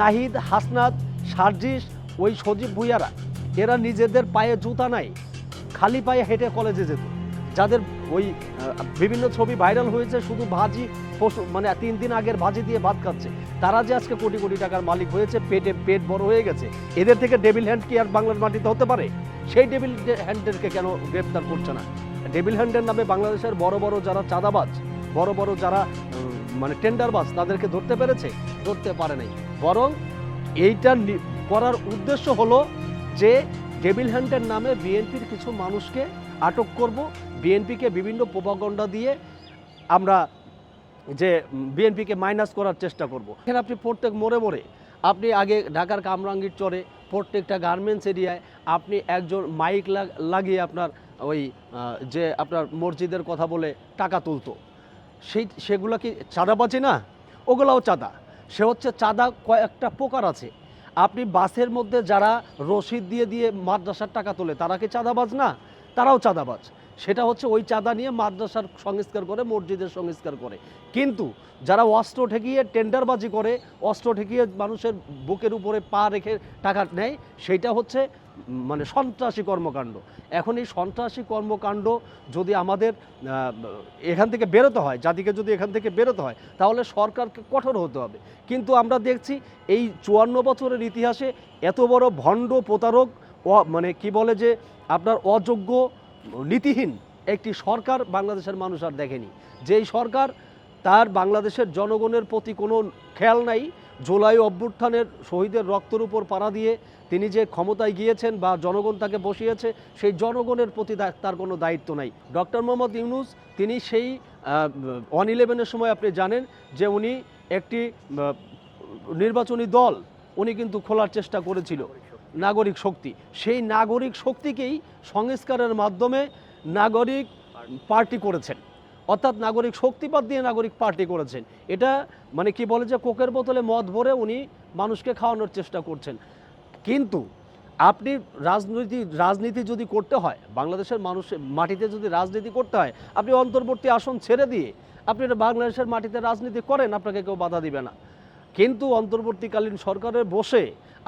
নাহিদ, হাসনাত, সার্জিস, ওই সজীব ভুইয়ারা, এরা নিজেদের পায়ে জুতা নাই, খালি পায়ে হেঁটে কলেজে যেত। যাদের ওই বিভিন্ন ছবি ভাইরাল হয়েছে, শুধু ভাজি পশু মানে তিন দিন আগের ভাজি দিয়ে ভাত খাচ্ছে। তারা যে আজকে কোটি কোটি টাকার মালিক হয়েছে, পেটে পেট বড় হয়ে গেছে। এদের থেকে ডেভিল হ্যান্ড কি আর বাংলার মাটিতে হতে পারে? সেই ডেভিল হ্যান্ডেরকে কেন গ্রেপ্তার করছে না? ডেভিল হ্যান্ডের নামে বাংলাদেশের বড় বড় যারা চাঁদাবাজ, বড় বড় যারা মানে টেন্ডারবাজ তাদেরকে ধরতে পেরেছে? ধরতে পারে নাই। বরং এইটা করার উদ্দেশ্য হলো যে ডেভিল হ্যান্ডের নামে বিএনপির কিছু মানুষকে আটক করব। বিএনপিকে বিভিন্ন প্রপাগণ্ডা দিয়ে আমরা যে বিএনপিকে মাইনাস করার চেষ্টা করব। এখানে আপনি প্রত্যেক মোড়ে মোড়ে, আপনি আগে ঢাকার কামরাঙ্গীর চরে প্রত্যেকটা গার্মেন্টস এরিয়ায় আপনি একজন মাইক লাগ- লাগিয়ে আপনার ওই যে আপনার মসজিদের কথা বলে টাকা তুলতো। সেই, সেগুলো কি চাঁদাবাজি না? ওগুলাও চাঁদা। সে হচ্ছে চাঁদা কয়েকটা প্রকার আছে। আপনি বাসের মধ্যে যারা রশিদ দিয়ে দিয়ে মাদ্রাসার টাকা তোলে, তারা কি চাঁদাবাজ না? তারাও চাঁদাবাজ। সেটা হচ্ছে ওই চাঁদা নিয়ে মাদ্রাসার সংস্কার করে, মসজিদের সংস্কার করে। কিন্তু যারা অস্ত্র ঠেকিয়ে টেন্ডারবাজি করে, অস্ত্র ঠেকিয়ে মানুষের বুকের উপরে পা রেখে টাকা নেয়, সেইটা হচ্ছে মানে সন্ত্রাসী কর্মকাণ্ড। এখন এই সন্ত্রাসী কর্মকাণ্ড যদি আমাদের এখান থেকে বেরোতে হয়, জাতিকে যদি এখান থেকে বেরোতে হয়, তাহলে সরকারকে কঠোর হতে হবে। কিন্তু আমরা দেখছি এই চুয়ান্ন বছরের ইতিহাসে এত বড় ভণ্ড প্রতারক মানে কি বলে যে, আপনার অযোগ্য নীতিহীন একটি সরকার বাংলাদেশের মানুষ আর দেখেনি। যেই সরকার তার বাংলাদেশের জনগণের প্রতি কোনো খেয়াল নাই জুলাই অভ্যুত্থানের শহীদের রক্তের উপর পাড়া দিয়ে তিনি যে ক্ষমতায় গিয়েছেন বা জনগণ তাকে বসিয়েছে, সেই জনগণের প্রতি তার কোনো দায়িত্ব নাই। ডক্টর মোহাম্মদ ইউনুস, তিনি সেই ওয়ান ইলেভেনের সময় আপনি জানেন যে উনি একটি নির্বাচনী দল, উনি কিন্তু খোলার চেষ্টা করেছিল, নাগরিক শক্তি। সেই নাগরিক শক্তিকেই সংস্কারের মাধ্যমে নাগরিক পার্টি করেছেন। অর্থাৎ নাগরিক শক্তিপাত দিয়ে নাগরিক পার্টি করেছেন। এটা মানে কি বলে যে কোকের বোতলে মদ ভরে উনি মানুষকে খাওয়ানোর চেষ্টা করছেন। কিন্তু আপনি রাজনীতি রাজনীতি যদি করতে হয়, বাংলাদেশের মানুষের মাটিতে যদি রাজনীতি করতে হয়, আপনি অন্তর্বর্তী আসন ছেড়ে দিয়ে আপনি এটা বাংলাদেশের মাটিতে রাজনীতি করেন, আপনাকে কেউ বাধা দিবে না। কিন্তু অন্তর্বর্তীকালীন সরকারের বসে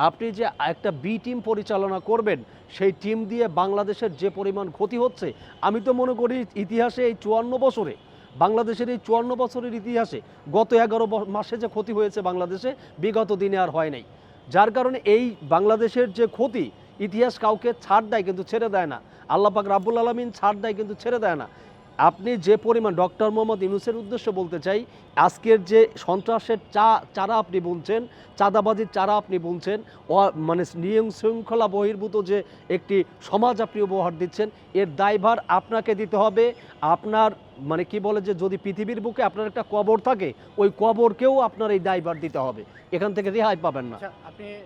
আপনি যে একটা বি টিম পরিচালনা করবেন, সেই টিম দিয়ে বাংলাদেশের যে পরিমাণ ক্ষতি হচ্ছে, আমি তো মনে করি ইতিহাসে এই চুয়ান্ন বছরে, বাংলাদেশের এই চুয়ান্ন বছরের ইতিহাসে গত এগারো মাসে যে ক্ষতি হয়েছে বাংলাদেশে, বিগত দিনে আর হয় নাই। যার কারণে এই বাংলাদেশের যে ক্ষতি, ইতিহাস কাউকে ছাড় দেয় কিন্তু ছেড়ে দেয় না। আল্লাহ পাক রাব্বুল আলমিন ছাড় দেয় কিন্তু ছেড়ে দেয় না। আপনি যে পরিমাণ ডক্টর মোহাম্মদ ইউনুসের উদ্দেশ্য বলতে চাই, আজকের যে সন্ত্রাসের চা, চারা আপনি বলছেন চাঁদাবাজির চারা আপনি বলছেন মানে নিয়ম শৃঙ্খলা বহির্ভূত যে একটি সমাজ আপনি উপহার দিচ্ছেন, এর দায়ভার আপনাকে দিতে হবে। আপনার মানে কি বলে যে যদি পৃথিবীর বুকে আপনার একটা কবর থাকে, ওই কবরকেও আপনার এই দায়ভার দিতে হবে। এখান থেকে রেহাই পাবেন না। আচ্ছা আপনি